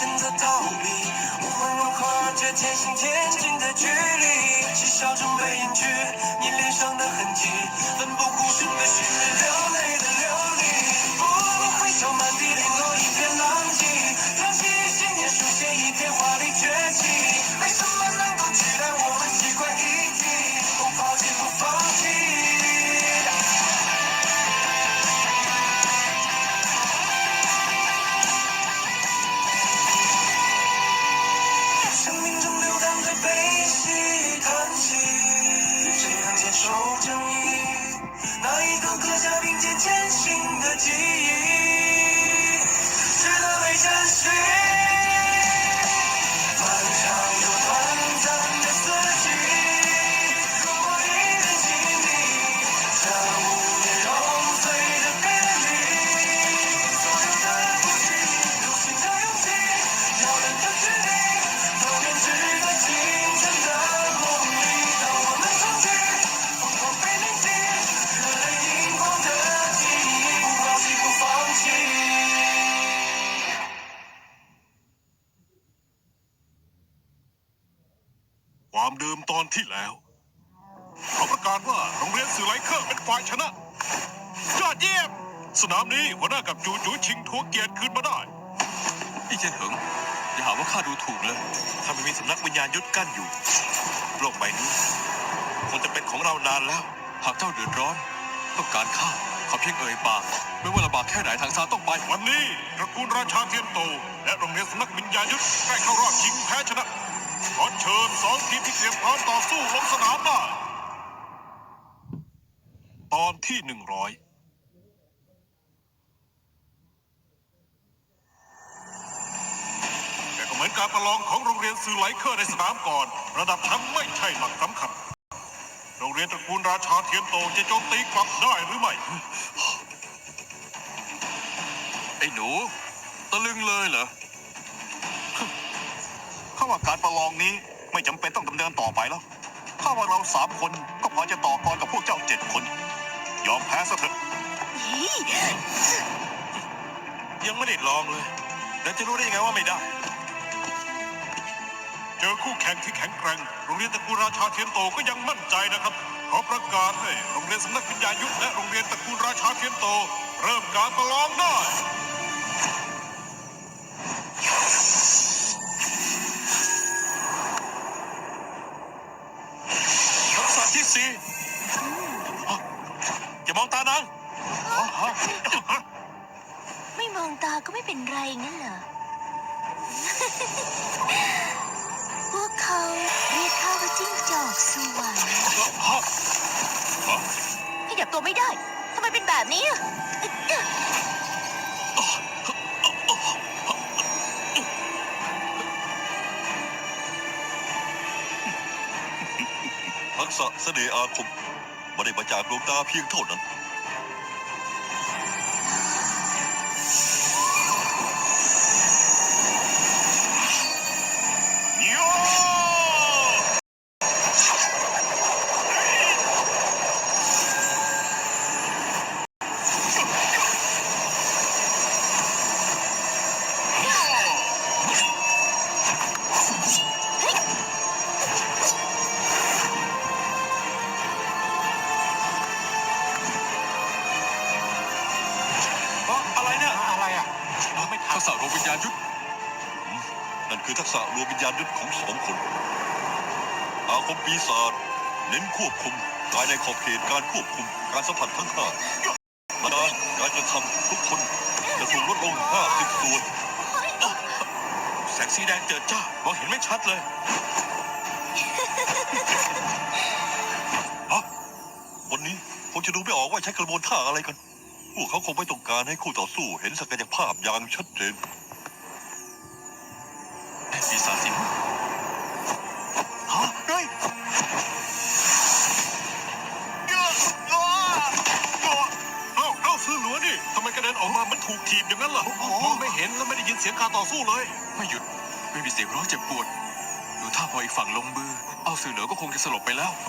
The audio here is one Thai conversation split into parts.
选择逃避，无论如何这渐行渐近的距离，嬉笑中被隐去你脸上的痕迹，奋不顾身的寻日流泪。守正义？那一个刻下并肩前行的记忆， ที่แล้วเขาประกาศว่าโรงเรียนสื่อไลเคอร์เป็นฝ่ายชนะ ยอดเยี่ยม สนามนี้หัวหน้ากับจูจูชิงทัวเกียรติคืนมาได้พี่เจนเหิงอย่าหาว่าข้าดูถูกเลยถ้าไม่มีสำนักวิญญาณยุทธกั้นอยู่ โลกใบนี้คงจะเป็นของเรานานแล้ว หากเจ้าเดือดร้อน ต้องการข้าขอเพียงเอ่ยปากไม่ว่าลำบากแค่ไหนทางซานต้องไปวันนี้ตระกูลราชาเทียนโต และโรงเรียนสำนักวิญญาณยุทธได้เข้ารอบชิงแพ้ชนะ ขอเชิญสองทีมที่เตรียมพร้อมต่อสู้ลงสนามได้ ตอนที่หนึ่งร้อยแต่ก็เหมือนการประลองของโรงเรียนสื่อไหลเคอร์ในสนามก่อน ระดับแชมป์ไม่ใช่หลักสำคัญ โรงเรียนตระกูลราชาเทียนโตจะโจมตีกลับได้หรือไม่ ไอ้หนู ตะลึงเลยเหรอ ว่าการประลองนี้ไม่จำเป็นต้องดำเนินต่อไปแล้วข้าว่าเราสามคนก็พอจะต่อกรกับพวกเจ้าเจ็ดคน ยอมแพ้ซะเถอะ ยังไม่ได้ลองเลย แล้วจะรู้ได้ยังไงว่าไม่ได้ เจอคู่แข่งที่แข็งแกร่ง โรงเรียนตระกูลราชาเทียนโตก็ยังมั่นใจนะครับ ขอประกาศให้โรงเรียนสำนักวิญญายุทธและโรงเรียนตระกูลราชาเทียนโต เริ่มการประลองได้ สี่อะอย่ามองตานางไม่มองตาก็ไม่เป็นไรงั้นเหรอ พวกเขาเรียกข้าว่าจิ้งจอกสวรรค์ขยับตัวไม่ได้ ทำไมเป็นแบบนี้ ทักษะเสน่ห์อาคมไม่ได้มาจากดวงตาเพียงเท่านั้น ทักษะดวงวิญญาณยุทธนั่นคือทักษะรวมวิญญาณยุทธของสองคน อาคมปีศาจเน้นควบคุมกายในขอบเขตการควบคุมการสัมผัสทั้งห้าและการการกระทำทุกคนจะถูกลดลง50ส่วนแสงสีแดงเจิดจ้ามองเห็นไม่ชัดเลยฮะวันนี้คงจะดูไม่ออกว่าใช้กระบวนท่าอะไรกัน พวกเขาคงไม่ต้องการให้คู่ต่อสู้เห็นศักยภาพอย่างชัดเจนปีศาจสิงห์ฮะเฮ้ยเอ้าเอ้าซื้อหลัวนี่ทำไมกระเด็นออกมามันถูกถีบอย่างนั้นล่ะมองไม่เห็นแล้วไม่ได้ยินเสียงการต่อสู้เลย ไม่หยุด ไม่มีเสียงร้องเจ็บปวด ดูท่าพออีกฝั่งลงมือ เอาสื่อเหลือก็คงจะสลบไปแล้วโ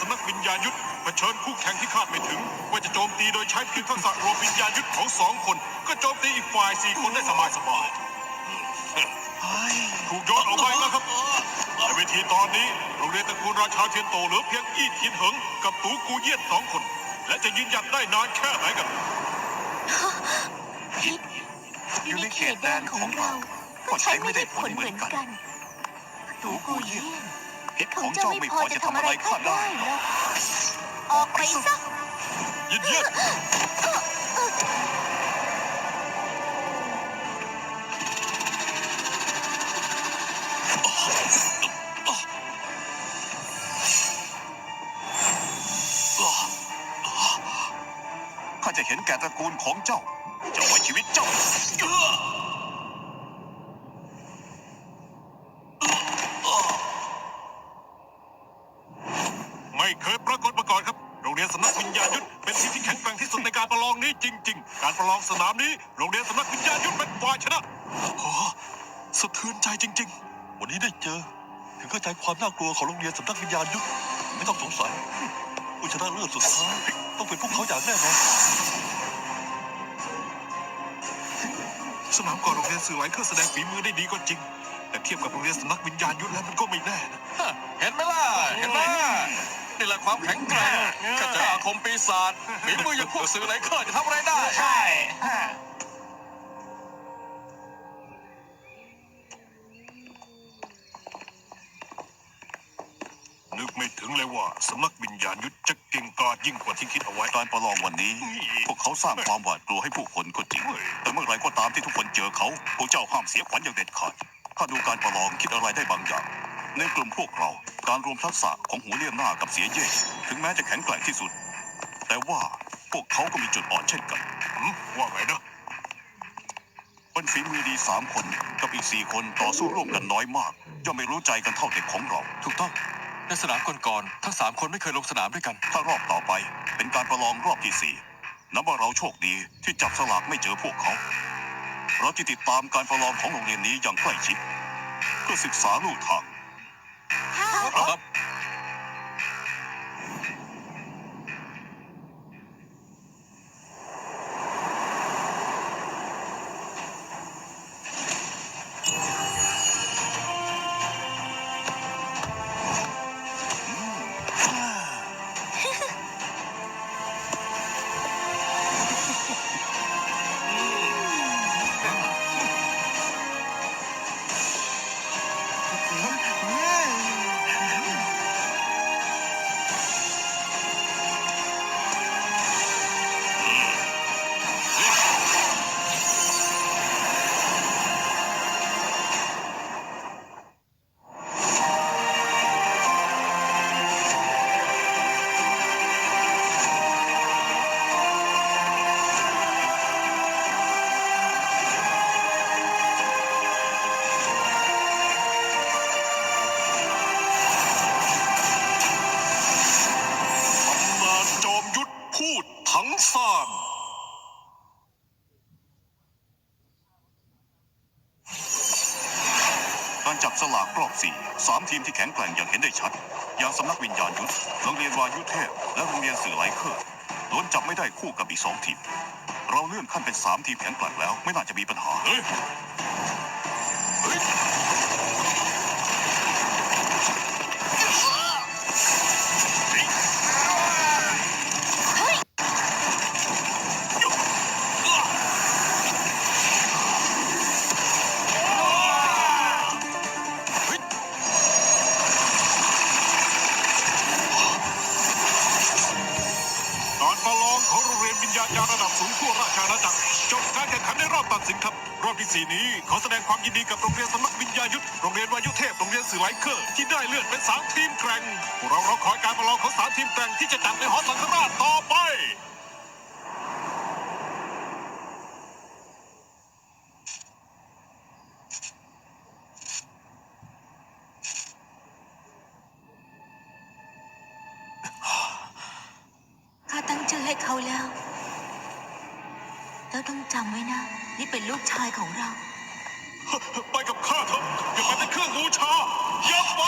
สำนักวิญญาณยุทธเผชิญคู่แข่งที่คาดไม่ถึง ว่าจะโจมตีโดยใช้เพียงทักษะรวมวิญญาณยุทธของสองคน ก็โจมตีอีกฝ่ายสี่คนได้สบายสบายๆถูกโยนออกไปแล้วครับในเวทีตอนนี้โรงเรียนตระกูลราชาเทียนโตเหลือเพียงอี้เทียนเหิงกับตูกูเยี่ยนสองคน และจะยืนหยัดได้นานแค่ไหนกันพิษอยู่ในเขตแดนของเราก็ใช้ไม่ได้ผลเหมือนกันตูกูเยี่ยน เพชรขขอองงเจ้าเจ้าไม่ไม่พพออจะจะทำทำอะอะไรไรข้าข้าได้ได้หรอกออกไปซะเยี่ยนเยี่ยนข้าจะเห็นแก่ตระกูลของเจ้า จะไว้ชีวิตเจ้า ไม่เคยปรากฏมาก่อนครับ โรงเรียนสำนักวิญญาณยุทธเป็นทีมที่แข็งแกร่งที่สุดในการประลองนี้จริง ๆ การประลองสนามนี้ โรงเรียนสำนักวิญญาณยุทธเป็นฝ่ายชนะ โอ้ สะเทือนใจจริงวันนี้ได้เจอ ถึงเข้าใจความน่ากลัวของโรงเรียนสำนักวิญญาณยุทธไม่ต้องสงสัยผู้ชนะเลิศสุดท้ายต้องเป็นพวกเขาอย่างแน่นอนสนามก่อนโรงเรียนสื่อไหลเครื่องแสดงฝีมือได้ดีก็จริง แต่เทียบกับโรงเรียนสำนักวิญญาณยุทธแล้วมันก็ไม่แน่นะๆเห็นไหมล่ะ เห็นไหมนี่แหละความแข็งแกร่งข้าเจออาคมปีศาจฝีมืออย่างพวกสื่อไหลเคอร์จะทำอะไรได้ ใช่ ไม่ถึงเลยว่าสำนักวิญญาณยุทธจะเก่งกาจยิ่งกว่าที่คิดเอาไว้ การประลองวันนี้ พวกเขาสร้างความหวาดกลัวให้ผู้คนก็จริง แต่เมื่อไหรก็ตามที่ทุกคนเจอเขา พวกเจ้าห้ามเสียขวัญอย่างเด็ดขาด ถ้าดูการประลองคิดอะไรได้บางอย่าง ในกลุ่มพวกเรา การรวมทักษะของหูเลี่ยมหน้ากับเสียเย่ถึงแม้จะแข็งแกร่งที่สุด แต่ว่าพวกเขาก็มีจุดอ่อนเช่นกันหืมว่าไงนะเป็นฝีมือดีสามคนกับอีกสี่คนต่อสู้ร่วมกันน้อยมากย่อมไม่รู้ใจกันเท่าเด็กของเรา ถูกต้อง ในสนามก่อนๆทั้งสามคนไม่เคยลงสนามด้วยกัน ถ้ารอบต่อไปเป็นการประลองรอบที่สี่นับว่าเราโชคดีที่จับสลากไม่เจอพวกเขา เราจะติดตามการประลองของโรงเรียนนี้อย่างใกล้ชิดเพื่อศึกษาลู่ทาง ครับ ลากรอบสี่สามทีมที่แข็งแกร่งอย่างเห็นได้ชัด อย่างสำนักวิญญาณยุทธโรงเรียนวายุเทพ และโรงเรียนสื่อไหลเคอร์ล้วนจับไม่ได้คู่กับอีกสองทีม เราเลื่อนขั้นเป็นสามทีมแข็งแกร่งแล้วไม่น่าจะมีปัญหาเฮ้ย ดงความยินดีกับโรงเรียนสำนักวิญญายุทธโรงเรียนวายุเทพ โรงเรียนสื่อไลเคอร์ ที่ได้เลื่อนเป็นสามทีมแกร่งพวกเรารอคอยการประลองของสามทีมแกร่งที่จะจัดในหอสังฆราชต่อไป ข้าตั้งชื่อให้เขาแล้ว แล้วต้องจำไว้นะ นี่เป็นลูกชายของเรา ไปกับข้าเถอะอย่าไปเป็นเครื่องบูชาอย่าไป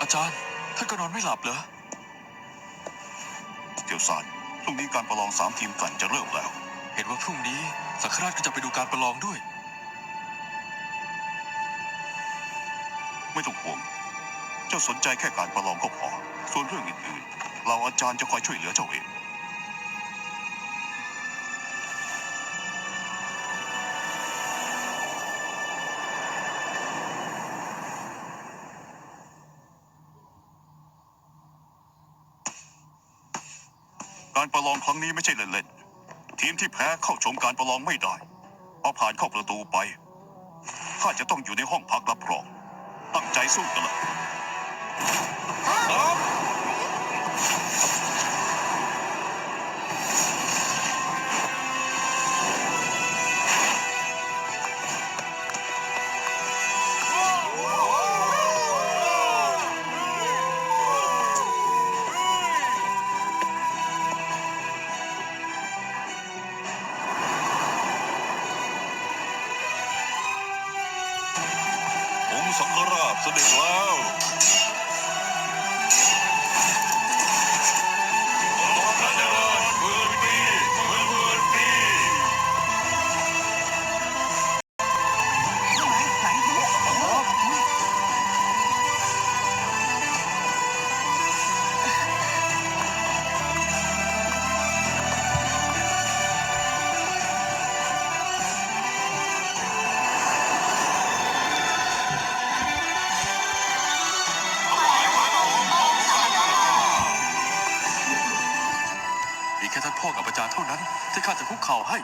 อาจารย์ท่านก็นอนไม่หลับเหรอ เตียวสานพรุ่งนี้การประลองสามทีมกันจะเริ่มแล้ว เห็นว่าพรุ่งนี้สังฆราชก็จะไปดูการประลองด้วย ไม่ต้องห่วง เจ้าสนใจแค่การประลองก็พอ ส่วนเรื่องอื่นๆ เราอาจารย์จะคอยช่วยเหลือเจ้าเอง การประลองครั้งนี้ไม่ใช่เล่นๆ ทีมที่แพ้เข้าชมการประลองไม่ได้พอผ่านเข้าประตูไปข้าจะต้องอยู่ในห้องพักรับรอง ตั้งใจสู้กันละ ที่ข้าจะคุกเข่าให้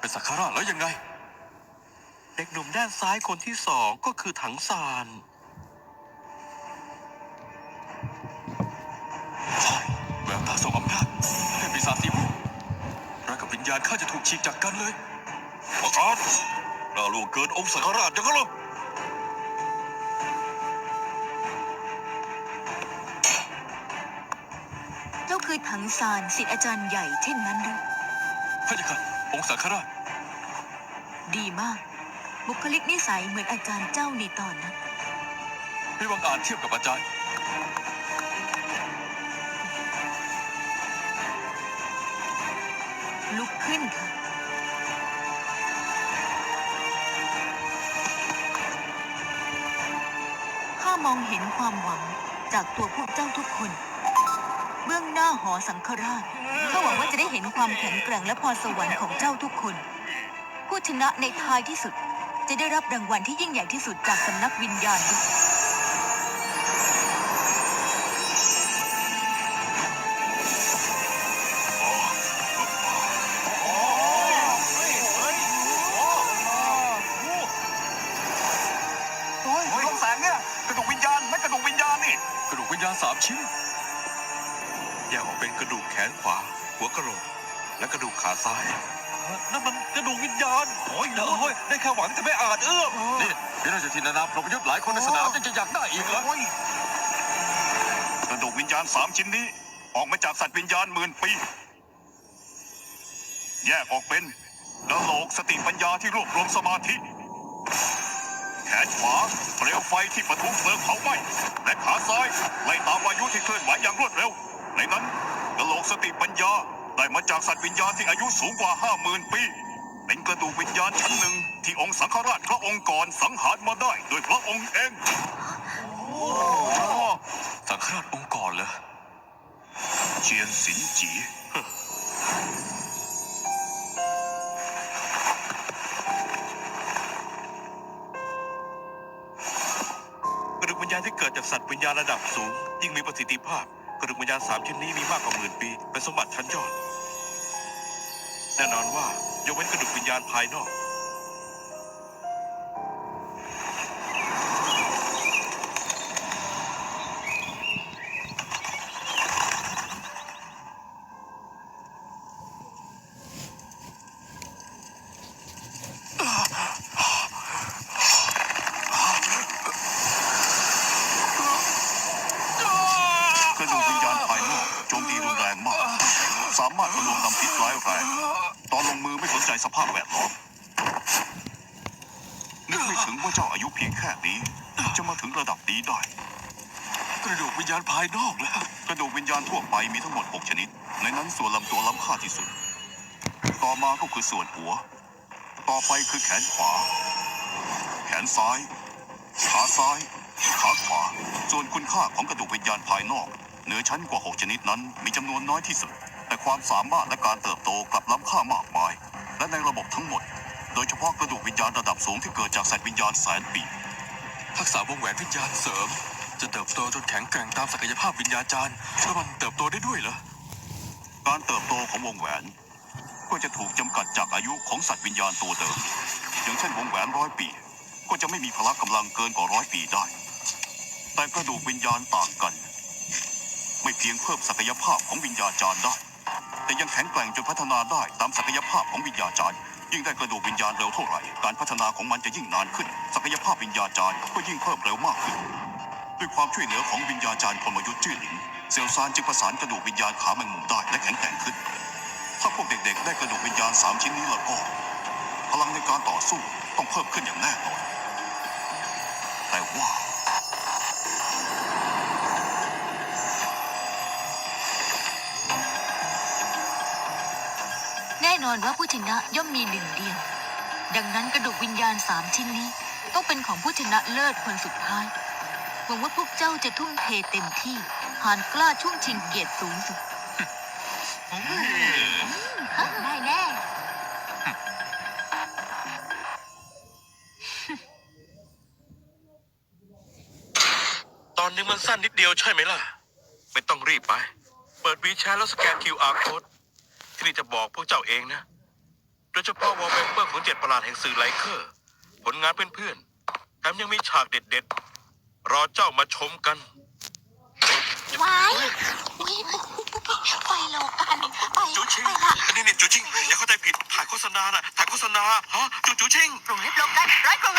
เป็นสังฆราแล้วยังไง เด็กหนุ่มด้านซ้ายคนที่สองก็คือถังซาน แววตาทรงอำนาจให้ปีศาจสีม่วงร่างกับวิญญาณข้าจะถูกฉีกจากกันเลยประกาศน่าล่วงเกินองค์สังฆราชอย่างนั้นเหรอเจ้าคือถังซานศิษย์อาจารย์ใหญ่เช่นนั้นหรือ พระเจ้าค่ะองค์สังฆราชดีมาก บุคลิกนิสัยเหมือนอาจารย์เจ้าในตอนนั้น ไม่วังอาจเทียบกับอาจารย์ ลุกขึ้นเถอะข้ามองเห็นความหวังจากตัวพวกเจ้าทุกคน เบื้องหน้าหอสังฆราชข้าหวังว่าจะได้เห็นความแข็งแกร่งและพรสวรรค์ของเจ้าทุกคน ผู้ชนะในท้ายที่สุด จะได้รับรางวัลที่ยิ่งใหญ่ที่สุดจากสำนักวิญญาณยโอ้ยลงแสงเนี่ยกระดูกวิญญาณไม่กระดูกวิญญาณนี่กระดูกวิญญาณสามชิ้น แยกออกเป็นกระดูกแขนขวา หัวกะโหลก และกระดูกขาซ้าย นั่นมันกระดูกวิญญาณโอ้ยโอ้ยได้แค่หวังแต่ไม่อาจเอื้อมนี่นี่ราชทินานาพรหมยุทธ์หลายคนในสนามยังจะอยากได้อีกเหรอโอ้ยกระดูกวิญญาณสามชิ้นนี้ ออกมาจากสัตว์วิญญาณหมื่นปี แยกออกเป็นกะโหลกสติปัญญาที่รวบรวมสมาธิ แขนขวาเปลวไฟที่ปะทุเพลิงเผาไหม้และขาซ้ายไล่ตามวายุที่เคลื่อนไหวอย่างรวดเร็ว ในนั้นกระโหลกสติปัญญาได้มาจากสัตว์วิญญาณที่อายุสูงกว่าห้าหมื่นปี เป็นกระดูกวิญญาณชั้นหนึ่งที่องค์สังฆราชพระองค์ก่อนสังหารมาได้โดยพระองค์เองสังฆราชองค์ก่อนเหรอเจียนสินจีกระดูกวิญญาณที่เกิดจากสัตว์วิญญาณระดับสูง ยิ่งมีประสิทธิภาพ ระดูกวิญญาณสามชิ้นนี้มีมากกว่าหมื่นปี เป็นสมบัติชั้นยอด แน่นอนว่ายกเว้นกระดูกวิญญาณภายนอกโจมตีรุนแรงมาก สามารถทะลวงนำพิษร้ายแรง ตอนลงมือไม่สนใจสภาพแวดล้อม นี้ จะมาถึงระดับนี้ได้ กระดูกวิญญาณภายนอกแล้วกระดูกวิญญาณทั่วไปมีทั้งหมด 6 ชนิด ในนั้นส่วนลำตัวล้ำค่าที่สุด ต่อมาก็คือส่วนหัว ต่อไปคือแขนขวา แขนซ้าย ขาซ้าย ขาขวา ส่วนคุณค่าของกระดูกวิญญาณภายนอก เหนือชั้นกว่า 6 ชนิดนั้น มีจำนวนน้อยที่สุด แต่ความสามารถและการเติบโตกลับล้ำค่ามากมาย และในระบบทั้งหมด โดยเฉพาะกระดูกวิญญาณระดับสูงที่เกิดจากสัตว์วิญญาณแสนปี ทักษะวงแหวนวิญญาณเสริม จะเติบโตจนแข็งแกร่งตามศักยภาพวิญญาจารย์แล้วมันเติบโตได้ด้วยเหรอ การเติบโตของวงแหวน ก็จะถูกจำกัดจากอายุของสัตว์วิญญาณตัวเดิม อย่างเช่นวงแหวนร้อยปี ก็จะไม่มีพละกำลังเกินกว่าร้อยปีได้ แต่กระดูกวิญญาณต่างกัน ไม่เพียงเพิ่มศักยภาพของวิญญาจารย์ได้ แต่ยังแข็งแกร่งจนพัฒนาได้ตามศักยภาพของวิญญาจารย์ ยิ่งได้กระดูกวิญญาณเร็วเท่าไหร่ การพัฒนาของมันจะยิ่งนานขึ้น ศักยภาพวิญญาจารย์ก็ยิ่งเพิ่มเร็วมากขึ้น ด้วยความช่วยเหลือของวิญญาจารย์พรหมยุทธ์จื้อหลินเซลซานจึงประสานกระดูกวิญญาณขาแมงมุมได้และแข็งแกร่งขึ้น ถ้าพวกเด็กๆ ได้กระดูกวิญญาณสามชิ้นนี้แล้วก็พลังในการต่อสู้ต้องเพิ่มขึ้นอย่างแน่นอนแต่ว่า น่นอนว่าผู้ชนะย่อมมีหนึ่งเดียว ดังนั้นกระดูกวิญญาณสามชิ้นนี้ ต้องเป็นของผู้ชนะเลิศคนสุดท้าย หวังว่าพวกเจ้าจะทุ่มเทเต็มที่ หานกล้าช่วงชิงเกียรติสูงสุดได้แน่ตอนนี้มันสั้นนิดเดียวใช่ไหมล่ะ ไม่ต้องรีบไป เปิดวีแชร์แล้วสแกน QR code ที่นี่จะบอกพวกเจ้าเองนะ โดยเฉพาะวอลเปเปอร์ของเจ็ดประหลาดแห่งสื่อไลเคอร์ ผลงานเพื่อนๆแถมยังมีฉากเด็ดๆ รอเจ้ามาชมกันว้ายไปโลกันไปจูชิงไปละนี่นี่จูชิงอย่าเข้าใจผิดถ่ายโฆษณาน่ะถ่ายโฆษณาฮะจูจูชิง กลุ่มลิบโลกันร้อยกลุ่ม